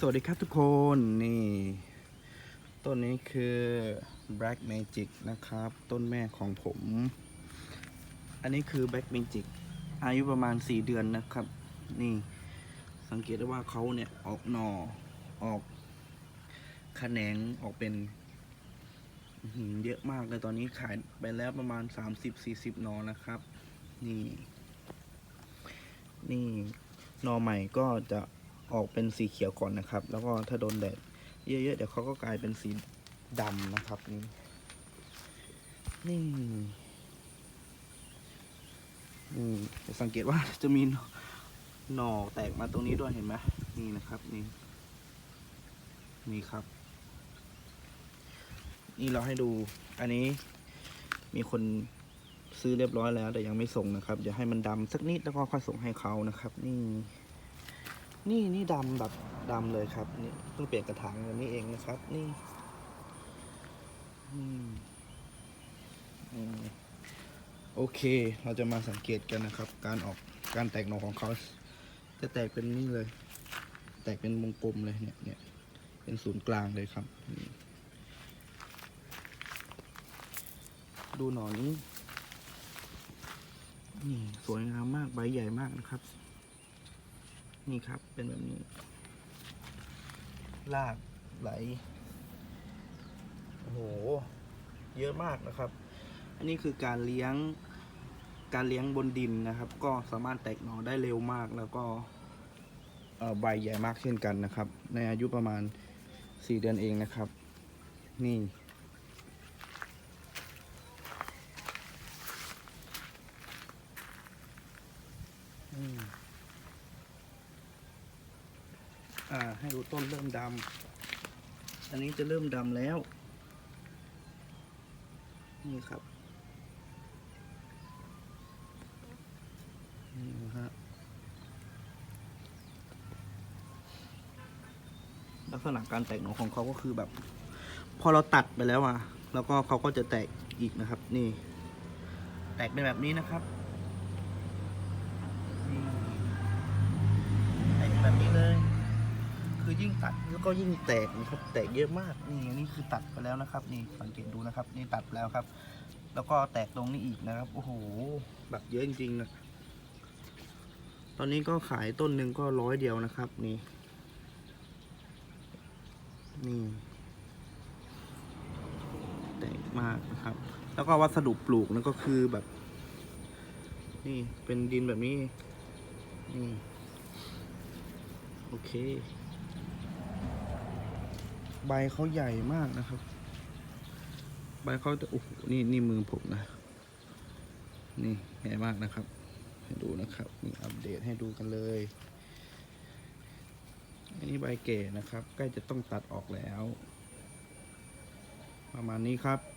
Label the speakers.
Speaker 1: สวัสดีครับทุกคนนี่ ต้นนี้คือ Black Magic นะครับ ต้นแม่ของผม อันนี้คือ Black Magic อายุประมาณ 4 เดือนนะครับ นี่ สังเกตได้ว่าเขาเนี่ย ออกหน่อออกขแขนงออกเป็นเยอะมากเลยตอนนี้ขายไปแล้วประมาณ 30-40หนอนะครับ นี่ นี่หนอใหม่ก็จะ ออกเป็นสีเขียวก่อนนะครับ แล้วก็ถ้าโดนแดดเยอะๆเดี๋ยวเขาก็กลายเป็นสีดำนะครับนี่นี่นี่สังเกตว่าจะมีหน่อแตกมาตรงนี้ด้วยเห็นไหมนี่นะครับนี่นี่ครับ นี่เราให้ดู อันนี้มีคนซื้อเรียบร้อยแล้ว แต่ยังไม่ส่งนะครับเดี๋ยวให้มันดำสักนิดแล้วก็ค่อยส่งให้เขานะครับ นี่ นี่นี่ดำแบบดำเลยครับนี่เพิ่งเปลี่ยนกระถางวันนี้เองนะครับ นี่โอเค เราจะมาสังเกตกันนะครับ การออกการแตกหน่อของเขาจะแตกเป็นนี่เลย แตกเป็นวงกลมเลยเนี่ยเนี่ยเป็นศูนย์กลางเลยครับ ดูหน่อนี้นี่สวยงามมากใบใหญ่มากนะครับ นี่ครับ เป็นแบบนี้ ลากไหล โอ้โห เยอะมากนะครับ อันนี้คือการเลี้ยง การเลี้ยงบนดินนะครับ ก็สามารถแตกหน่อได้เร็วมาก แล้วก็เอ่อใบใหญ่มากเช่นกันนะครับ ในอายุประมาณ 4 เดือนเองนะครับ นี่ อืม อ่าให้ดูต้นเริ่มดำอันนี้จะเริ่มดำแล้ว นี่ครับนี่นะฮะลักษณะการแตกหน่อของเขาก็คือแบบ พอเราตัดไปแล้วอะแล้วก็เขาก็จะแตกอีกนะครับ นี่ แตกเป็นแบบนี้นะครับแตกแบบนี้เลย คือยิ่งตัดแล้วก็ยิ่งแตกนะครับ แตกเยอะมากนี่นี่คือตัดไปแล้วนะครับ นี่สังเกตดูนะครับ นี่ตัดแล้วครับ แล้วก็แตกตรงนี้อีกนะครับโอ้โหแบบเยอะจริงๆนะตอนนี้ก็ขายต้นหนึ่งก็ร้อยเดียวนะครับ นี่นี่แตกมากนะครับ แล้วก็วัสดุปลูกนั่นก็คือแบบ นี่เป็นดินแบบนี้นี่โอเค ใบเขาใหญ่มากนะครับ ใบเขาจะโอ้โหนี่นี่มือผมนะ นี่ใหญ่มากนะครับ ให้ดูนะครับมีอัปเดตให้ดูกันเลยอันนี้ใบเก๋นะครับ ใกล้จะต้องตัดออกแล้ว ประมาณนี้ครับ